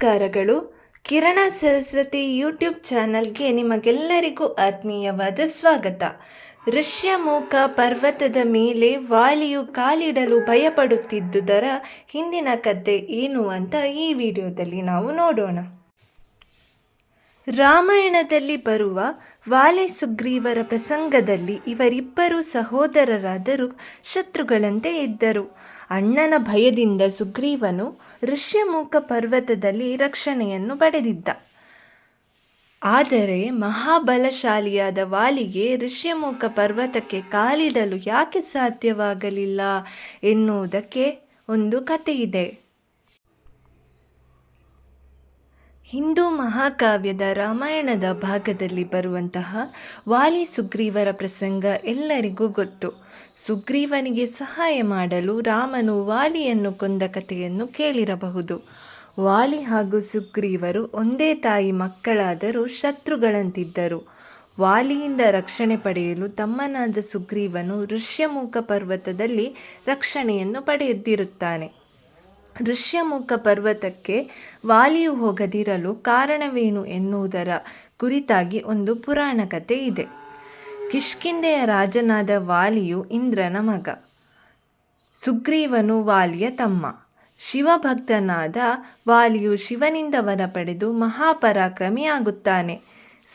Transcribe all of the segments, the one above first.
ನಮಸ್ಕಾರಗಳು. ಕಿರಣ ಸರಸ್ವತಿ ಯೂಟ್ಯೂಬ್ ಚಾನಲ್ಗೆ ನಿಮಗೆಲ್ಲರಿಗೂ ಆತ್ಮೀಯವಾದ ಸ್ವಾಗತ. ಋಷ್ಯಮೂಕ ಪರ್ವತದ ಮೇಲೆ ವಾಲಿಯು ಕಾಲಿಡಲು ಭಯಪಡುತ್ತಿದ್ದುದರ ಹಿಂದಿನ ಕಥೆ ಏನು ಅಂತ ಈ ವಿಡಿಯೋದಲ್ಲಿ ನಾವು ನೋಡೋಣ. ರಾಮಾಯಣದಲ್ಲಿ ಬರುವ ವಾಲೆ ಸುಗ್ರೀವರ ಪ್ರಸಂಗದಲ್ಲಿ ಇವರಿಬ್ಬರು ಸಹೋದರರಾದರೂ ಶತ್ರುಗಳಂತೆ ಇದ್ದರು. ಅಣ್ಣನ ಭಯದಿಂದ ಸುಗ್ರೀವನು ಋಷ್ಯಮುಖ ಪರ್ವತದಲ್ಲಿ ರಕ್ಷಣೆಯನ್ನು ಪಡೆದಿದ್ದ. ಆದರೆ ಮಹಾಬಲಶಾಲಿಯಾದ ವಾಲಿಗೆ ಋಷ್ಯಮುಖ ಪರ್ವತಕ್ಕೆ ಕಾಲಿಡಲು ಯಾಕೆ ಸಾಧ್ಯವಾಗಲಿಲ್ಲ ಎನ್ನುವುದಕ್ಕೆ ಒಂದು ಕಥೆಯಿದೆ. ಹಿಂದೂ ಮಹಾಕಾವ್ಯದ ರಾಮಾಯಣದ ಭಾಗದಲ್ಲಿ ಬರುವಂತಹ ವಾಲಿ ಸುಗ್ರೀವರ ಪ್ರಸಂಗ ಎಲ್ಲರಿಗೂ ಗೊತ್ತು. ಸುಗ್ರೀವನಿಗೆ ಸಹಾಯ ಮಾಡಲು ರಾಮನು ವಾಲಿಯನ್ನು ಕೊಂದ ಕಥೆಯನ್ನು ಕೇಳಿರಬಹುದು. ವಾಲಿ ಹಾಗೂ ಸುಗ್ರೀವರು ಒಂದೇ ತಾಯಿ ಮಕ್ಕಳಾದರೂ ಶತ್ರುಗಳಂತಿದ್ದರು. ವಾಲಿಯಿಂದ ರಕ್ಷಣೆ ಪಡೆಯಲು ತಮ್ಮನಾದ ಸುಗ್ರೀವನು ಋಷ್ಯಮುಖ ಪರ್ವತದಲ್ಲಿ ರಕ್ಷಣೆಯನ್ನು ಪಡೆಯುತ್ತಿರುತ್ತಾನೆ ಋಷ್ಯಮುಖ ಪರ್ವತಕ್ಕೆ ವಾಲಿಯು ಹೋಗದಿರಲು ಕಾರಣವೇನು ಎನ್ನುವುದರ ಕುರಿತಾಗಿ ಒಂದು ಪುರಾಣ ಕಥೆ ಇದೆ. ಕಿಷ್ಕಿಂದೆಯ ರಾಜನಾದ ವಾಲಿಯು ಇಂದ್ರನ ಮಗ. ಸುಗ್ರೀವನು ವಾಲಿಯ ತಮ್ಮ. ಶಿವಭಕ್ತನಾದ ವಾಲಿಯು ಶಿವನಿಂದ ವರ ಪಡೆದು ಮಹಾಪರಾಕ್ರಮಿಯಾಗುತ್ತಾನೆ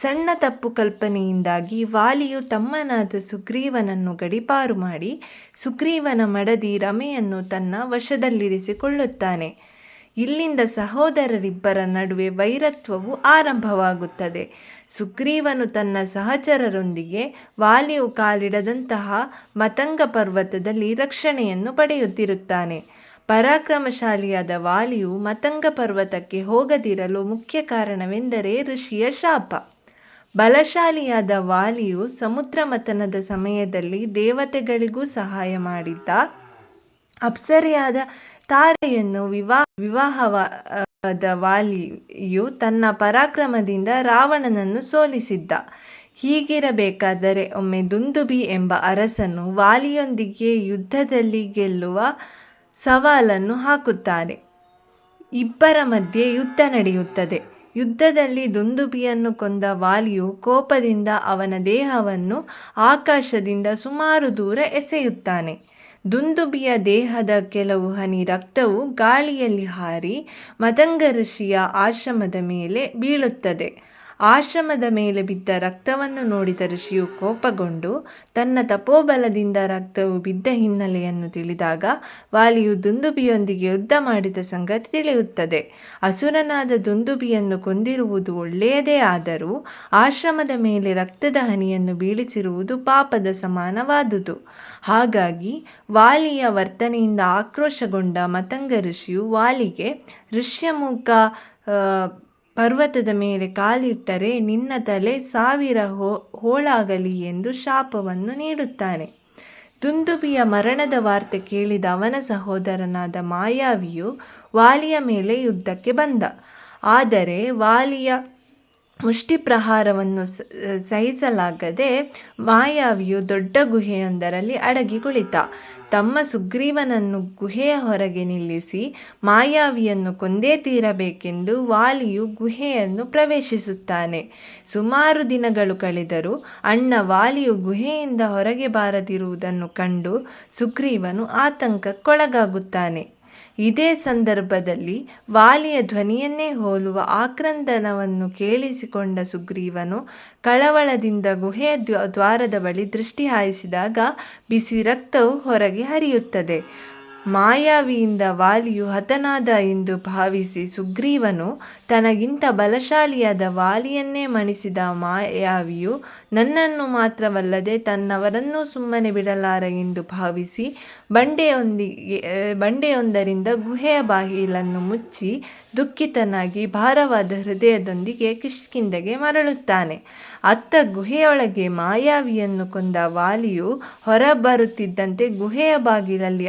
ಸಣ್ಣ ತಪ್ಪು ಕಲ್ಪನೆಯಿಂದಾಗಿ ವಾಲಿಯು ತಮ್ಮನಾದ ಸುಗ್ರೀವನನ್ನು ಗಡಿಪಾರು ಮಾಡಿ ಸುಗ್ರೀವನ ಮಡದಿ ರಮೆಯನ್ನು ತನ್ನ ವಶದಲ್ಲಿರಿಸಿಕೊಳ್ಳುತ್ತಾನೆ. ಇಲ್ಲಿಂದ ಸಹೋದರರಿಬ್ಬರ ನಡುವೆ ವೈರತ್ವವು ಆರಂಭವಾಗುತ್ತದೆ. ಸುಗ್ರೀವನು ತನ್ನ ಸಹಚರರೊಂದಿಗೆ ವಾಲಿಯು ಕಾಲಿಡದಂತಹ ಮತಂಗ ಪರ್ವತದಲ್ಲಿ ರಕ್ಷಣೆಯನ್ನು ಪಡೆಯುತ್ತಿರುತ್ತಾನೆ. ಪರಾಕ್ರಮಶಾಲಿಯಾದ ವಾಲಿಯು ಮತಂಗ ಪರ್ವತಕ್ಕೆ ಹೋಗದಿರಲು ಮುಖ್ಯ ಕಾರಣವೆಂದರೆ ಋಷಿಯ ಶಾಪ. ಬಲಶಾಲಿಯಾದ ವಾಲಿಯು ಸಮುದ್ರ ಮತನದ ಸಮಯದಲ್ಲಿ ದೇವತೆಗಳಿಗೂ ಸಹಾಯ ಮಾಡಿದ್ದ ಅಪ್ಸರೆಯಾದ ತಾರೆಯನ್ನು ವಿವಾಹ ವಿವಾಹವಾದ ವಾಲಿಯು ತನ್ನ ಪರಾಕ್ರಮದಿಂದ ರಾವಣನನ್ನು ಸೋಲಿಸಿದ್ದ. ಹೀಗಿರಬೇಕಾದರೆ ಒಮ್ಮೆ ದುಂದುಬಿ ಎಂಬ ಅರಸನು ವಾಲಿಯೊಂದಿಗೆ ಯುದ್ಧದಲ್ಲಿ ಗೆಲ್ಲುವ ಸವಾಲನ್ನು ಹಾಕುತ್ತಾನೆ ಇಬ್ಬರ ಮಧ್ಯೆ ಯುದ್ಧ ನಡೆಯುತ್ತದೆ. ಯುದ್ಧದಲ್ಲಿ ದುಂದುಬಿಯನ್ನು ಕೊಂದ ವಾಲಿಯು ಕೋಪದಿಂದ ಅವನ ದೇಹವನ್ನು ಆಕಾಶದಿಂದ ಸುಮಾರು ದೂರ ಎಸೆಯುತ್ತಾನೆ. ದುಂದುಬಿಯ ದೇಹದ ಕೆಲವು ಹನಿ ರಕ್ತವು ಗಾಳಿಯಲ್ಲಿ ಹಾರಿ ಮದಂಗ ಋಷಿಯ ಆಶ್ರಮದ ಮೇಲೆ ಬೀಳುತ್ತದೆ. ಆಶ್ರಮದ ಮೇಲೆ ಬಿದ್ದ ರಕ್ತವನ್ನು ನೋಡಿದ ಋಷಿಯು ಕೋಪಗೊಂಡು ತನ್ನ ತಪೋಬಲದಿಂದ ರಕ್ತವು ಬಿದ್ದ ಹಿನ್ನೆಲೆಯನ್ನು ತಿಳಿದಾಗ ವಾಲಿಯು ದುಂದುಬಿಯೊಂದಿಗೆ ಯುದ್ಧ ಮಾಡಿದ ಸಂಗತಿ ತಿಳಿಯುತ್ತದೆ. ಅಸುರನಾದ ದುಂದುಬಿಯನ್ನು ಕೊಂದಿರುವುದು ಒಳ್ಳೆಯದೇ ಆದರೂ ಆಶ್ರಮದ ಮೇಲೆ ರಕ್ತದ ಹನಿಯನ್ನು ಬೀಳಿಸಿರುವುದು ಪಾಪದ ಸಮಾನವಾದುದು. ಹಾಗಾಗಿ ವಾಲಿಯ ವರ್ತನೆಯಿಂದ ಆಕ್ರೋಶಗೊಂಡ ಮತಂಗ ಋಷಿಯು ವಾಲಿಗೆ ಋಷ್ಯಮುಖ ಪರ್ವತದ ಮೇಲೆ ಕಾಲಿಟ್ಟರೆ ನಿನ್ನ ತಲೆ ಸಾವಿರ ಹೋ, ಹೋಳಾಗಲಿ ಎಂದು ಶಾಪವನ್ನು ನೀಡುತ್ತಾನೆ. ದುಂದುಬಿಯ ಮರಣದ ವಾರ್ತೆ ಕೇಳಿದ ಅವನ ಸಹೋದರನಾದ ಮಾಯಾವಿಯು ವಾಲಿಯ ಮೇಲೆ ಯುದ್ಧಕ್ಕೆ ಬಂದ. ಆದರೆ ವಾಲಿಯ ಮುಷ್ಟಿ ಪ್ರಹಾರವನ್ನು ಸಹಿಸಲಾಗದೆ ಮಾಯಾವಿಯು ದೊಡ್ಡ ಗುಹೆಯೊಂದರಲ್ಲಿ ಅಡಗಿ ಕುಳಿತ ತಮ್ಮ ಸುಗ್ರೀವನನ್ನು ಗುಹೆಯ ಹೊರಗೆ ನಿಲ್ಲಿಸಿ ಮಾಯಾವಿಯನ್ನು ಕೊಂದೇ ತೀರಬೇಕೆಂದು ವಾಲಿಯು ಗುಹೆಯನ್ನು ಪ್ರವೇಶಿಸುತ್ತಾನೆ. ಸುಮಾರು ದಿನಗಳು ಕಳೆದರೂ ಅಣ್ಣ ವಾಲಿಯು ಗುಹೆಯಿಂದ ಹೊರಗೆ ಬಾರದಿರುವುದನ್ನು ಕಂಡು ಸುಗ್ರೀವನು ಆತಂಕಕ್ಕೊಳಗಾಗುತ್ತಾನೆ. ಇದೇ ಸಂದರ್ಭದಲ್ಲಿ ವಾಲಿಯ ಧ್ವನಿಯನ್ನೇ ಹೋಲುವ ಆಕ್ರಂದನವನ್ನು ಕೇಳಿಸಿಕೊಂಡ ಸುಗ್ರೀವನು ಕಳವಳದಿಂದ ಗುಹೆಯ ದ್ವಾರದ ಬಳಿ ದೃಷ್ಟಿ ಹಾಯಿಸಿದಾಗ ಬಿಸಿ ರಕ್ತವು ಹೊರಗೆ ಹರಿಯುತ್ತದೆ. ಮಾಯಾವಿಯಿಂದ ವಾಲಿಯು ಹತನಾದ ಎಂದು ಭಾವಿಸಿ ಸುಗ್ರೀವನು ತನಗಿಂತ ಬಲಶಾಲಿಯಾದ ವಾಲಿಯನ್ನೇ ಮಣಿಸಿದ ಮಾಯಾವಿಯು ನನ್ನನ್ನು ಮಾತ್ರವಲ್ಲದೆ ತನ್ನವರನ್ನೂ ಸುಮ್ಮನೆ ಬಿಡಲಾರ ಎಂದು ಭಾವಿಸಿ ಬಂಡೆಯೊಂದಿಗೆ ಬಂಡೆಯೊಂದರಿಂದ ಗುಹೆಯ ಬಾಗಿಲನ್ನು ಮುಚ್ಚಿ ದುಃಖಿತನಾಗಿ ಭಾರವಾದ ಹೃದಯದೊಂದಿಗೆ ಕಿಷ್ಕಿಂದೆಗೆ ಮರಳುತ್ತಾನೆ. ಅತ್ತ ಗುಹೆಯೊಳಗೆ ಮಾಯಾವಿಯನ್ನು ಕೊಂದ ವಾಲಿಯು ಹೊರಬರುತ್ತಿದ್ದಂತೆ ಗುಹೆಯ ಬಾಗಿಲಲ್ಲಿ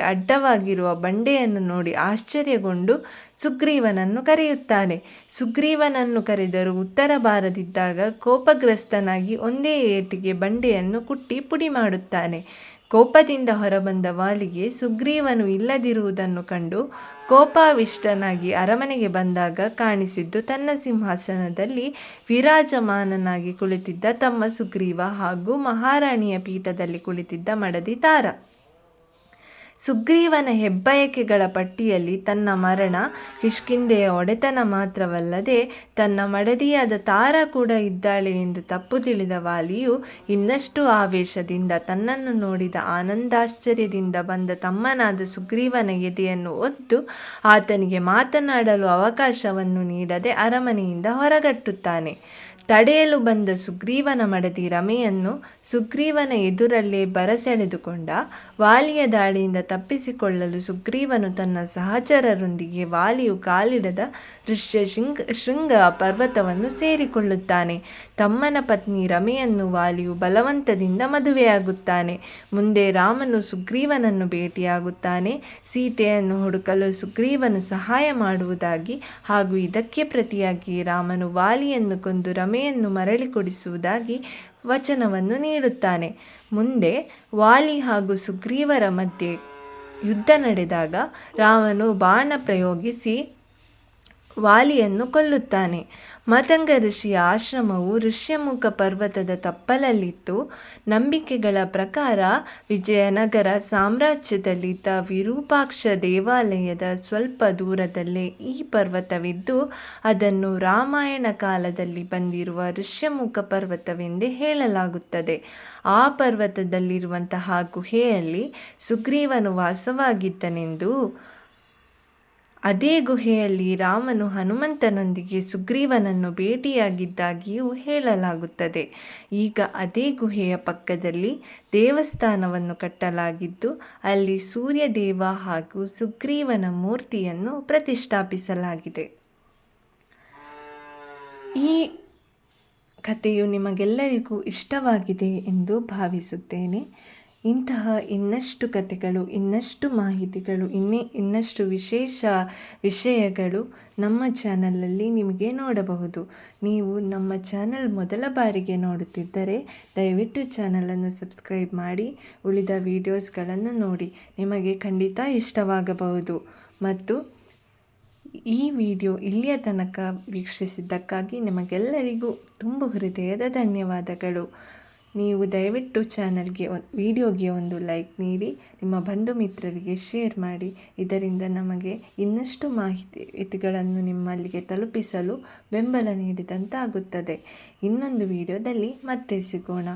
ಅಡ್ಡವಾಗಿರುವ ಬಂಡೆಯನ್ನು ನೋಡಿ ಆಶ್ಚರ್ಯಗೊಂಡು ಸುಗ್ರೀವನನ್ನು ಕರೆಯುತ್ತಾನೆ. ಸುಗ್ರೀವನನ್ನು ಕರೆದರೂ ಉತ್ತರ ಬಾರದಿದ್ದಾಗ ಕೋಪಗ್ರಸ್ತನಾಗಿ ಒಂದೇ ಏಟಿಗೆ ಬಂಡೆಯನ್ನು ಕುಟ್ಟಿ ಪುಡಿ ಮಾಡುತ್ತಾನೆ. ಕೋಪದಿಂದ ಹೊರಬಂದ ವಾಲಿಗೆ ಸುಗ್ರೀವನು ಇಲ್ಲದಿರುವುದನ್ನು ಕಂಡು ಕೋಪಾವಿಷ್ಟನಾಗಿ ಅರಮನೆಗೆ ಬಂದಾಗ ಕಾಣಿಸಿದ್ದು ತನ್ನ ಸಿಂಹಾಸನದಲ್ಲಿ ವಿರಾಜಮಾನನಾಗಿ ಕುಳಿತಿದ್ದ ತಮ್ಮ ಸುಗ್ರೀವ ಹಾಗೂ ಮಹಾರಾಣಿಯ ಪೀಠದಲ್ಲಿ ಕುಳಿತಿದ್ದ ಮಡದಿ ತಾರ. ಸುಗ್ರೀವನ ಹೆಬ್ಬಯಕೆಗಳ ಪಟ್ಟಿಯಲ್ಲಿ ತನ್ನ ಮರಣ, ಕಿಷ್ಕಿಂಧೆಯ ಒಡೆತನ ಮಾತ್ರವಲ್ಲದೆ ತನ್ನ ಮಡದಿಯಾದ ತಾರ ಕೂಡ ಇದ್ದಾಳೆ ಎಂದು ತಪ್ಪು ತಿಳಿದ ವಾಲಿಯು ಇನ್ನಷ್ಟು ಆವೇಶದಿಂದ ತನ್ನನ್ನು ನೋಡಿದ ಆನಂದಾಶ್ಚರ್ಯದಿಂದ ಬಂದ ತಮ್ಮನಾದ ಸುಗ್ರೀವನ ಎದೆಯನ್ನು ಒದ್ದು ಆತನಿಗೆ ಮಾತನಾಡಲು ಅವಕಾಶವನ್ನು ನೀಡದೆ ಅರಮನೆಯಿಂದ ಹೊರಗಟ್ಟುತ್ತಾನೆ. ತಡೆಯಲು ಬಂದ ಸುಗ್ರೀವನ ಮಡದಿ ರಮೆಯನ್ನು ಸುಗ್ರೀವನ ಎದುರಲ್ಲೇ ಬರಸೆಳೆದುಕೊಂಡ, ವಾಲಿಯ ದಾಳಿಯಿಂದ ತಪ್ಪಿಸಿಕೊಳ್ಳಲು ಸುಗ್ರೀವನು ತನ್ನ ಸಹಚರರೊಂದಿಗೆ ವಾಲಿಯು ಕಾಲಿಡದ ಋಷ್ಯಶೃಂಗ ಶೃಂಗ ಪರ್ವತವನ್ನು ಸೇರಿಕೊಳ್ಳುತ್ತಾನೆ. ತಮ್ಮನ ಪತ್ನಿ ರಮೆಯನ್ನು ವಾಲಿಯು ಬಲವಂತದಿಂದ ಮದುವೆಯಾಗುತ್ತಾನೆ. ಮುಂದೆ ರಾಮನು ಸುಗ್ರೀವನನ್ನು ಭೇಟಿಯಾಗುತ್ತಾನೆ. ಸೀತೆಯನ್ನು ಹುಡುಕಲು ಸುಗ್ರೀವನು ಸಹಾಯ ಮಾಡುವುದಾಗಿ ಹಾಗೂ ಇದಕ್ಕೆ ಪ್ರತಿಯಾಗಿ ರಾಮನು ವಾಲಿಯನ್ನು ಕೊಂದು ರಮೆಯನ್ನು ಮರಳಿ ಕೊಡಿಸುವುದಾಗಿ ವಚನವನ್ನು ನೀಡುತ್ತಾನೆ. ಮುಂದೆ ವಾಲಿ ಹಾಗೂ ಸುಗ್ರೀವರ ಮಧ್ಯೆ ಯುದ್ಧ ನಡೆದಾಗ ರಾಮನು ಬಾಣ ಪ್ರಯೋಗಿಸಿ ವಾಲಿಯನ್ನು ಕೊಲ್ಲುತ್ತಾನೆ. ಮತಂಗ ಋಷಿಯ ಆಶ್ರಮವು ಋಷ್ಯಮುಖ ಪರ್ವತದ ತಪ್ಪಲಲ್ಲಿತ್ತು. ನಂಬಿಕೆಗಳ ಪ್ರಕಾರ ವಿಜಯನಗರ ಸಾಮ್ರಾಜ್ಯದಲ್ಲಿದ್ದ ವಿರೂಪಾಕ್ಷ ದೇವಾಲಯದ ಸ್ವಲ್ಪ ದೂರದಲ್ಲೇ ಈ ಪರ್ವತವಿದ್ದು, ಅದನ್ನು ರಾಮಾಯಣ ಕಾಲದಲ್ಲಿ ಬಂದಿರುವ ಋಷ್ಯಮುಖ ಪರ್ವತವೆಂದೇ ಹೇಳಲಾಗುತ್ತದೆ. ಆ ಪರ್ವತದಲ್ಲಿರುವಂತಹ ಗುಹೆಯಲ್ಲಿ ಸುಗ್ರೀವನು ವಾಸವಾಗಿದ್ದನೆಂದು ಅದೇ ಗುಹೆಯಲ್ಲಿ ರಾಮನು ಹನುಮಂತನೊಂದಿಗೆ ಸುಗ್ರೀವನನ್ನು ಭೇಟಿಯಾಗಿದ್ದಾಗಿಯೂ ಹೇಳಲಾಗುತ್ತದೆ. ಈಗ ಅದೇ ಗುಹೆಯ ಪಕ್ಕದಲ್ಲಿ ದೇವಸ್ಥಾನವನ್ನು ಕಟ್ಟಲಾಗಿದ್ದು, ಅಲ್ಲಿ ಸೂರ್ಯದೇವ ಹಾಗೂ ಸುಗ್ರೀವನ ಮೂರ್ತಿಯನ್ನು ಪ್ರತಿಷ್ಠಾಪಿಸಲಾಗಿದೆ. ಈ ಕಥೆಯು ನಿಮಗೆಲ್ಲರಿಗೂ ಇಷ್ಟವಾಗಿದೆ ಎಂದು ಭಾವಿಸುತ್ತೇನೆ. ಇಂತಹ ಇನ್ನಷ್ಟು ಕಥೆಗಳು ಇನ್ನಷ್ಟು ಮಾಹಿತಿಗಳು, ಇನ್ನೇ ಇನ್ನಷ್ಟು ವಿಶೇಷ ವಿಷಯಗಳು ನಮ್ಮ ಚಾನಲಲ್ಲಿ ನಿಮಗೆ ನೋಡಬಹುದು. ನೀವು ನಮ್ಮ ಚಾನಲ್ ಮೊದಲ ಬಾರಿಗೆ ನೋಡುತ್ತಿದ್ದರೆ ದಯವಿಟ್ಟು ಚಾನಲನ್ನು ಸಬ್ಸ್ಕ್ರೈಬ್ ಮಾಡಿ, ಉಳಿದ ವೀಡಿಯೋಸ್ಗಳನ್ನು ನೋಡಿ. ನಿಮಗೆ ಖಂಡಿತ ಇಷ್ಟವಾಗಬಹುದು. ಮತ್ತು ಈ ವಿಡಿಯೋ ಇಲ್ಲಿಯ ತನಕ ವೀಕ್ಷಿಸಿದ್ದಕ್ಕಾಗಿ ನಿಮಗೆಲ್ಲರಿಗೂ ತುಂಬ ಹೃದಯದ ಧನ್ಯವಾದಗಳು. ನೀವು ದಯವಿಟ್ಟು ಚಾನಲ್ಗೆ ವಿಡಿಯೋಗೆ ಒಂದು ಲೈಕ್ ನೀಡಿ, ನಿಮ್ಮ ಬಂಧು ಮಿತ್ರರಿಗೆ ಶೇರ್ ಮಾಡಿ. ಇದರಿಂದ ನಮಗೆ ಇನ್ನಷ್ಟು ಮಾಹಿತಿಗಳನ್ನು ನಿಮ್ಮಲ್ಲಿಗೆ ತಲುಪಿಸಲು ಬೆಂಬಲ ನೀಡಿದಂತಾಗುತ್ತದೆ. ಇನ್ನೊಂದು ವಿಡಿಯೋದಲ್ಲಿ ಮತ್ತೆ ಸಿಗೋಣ.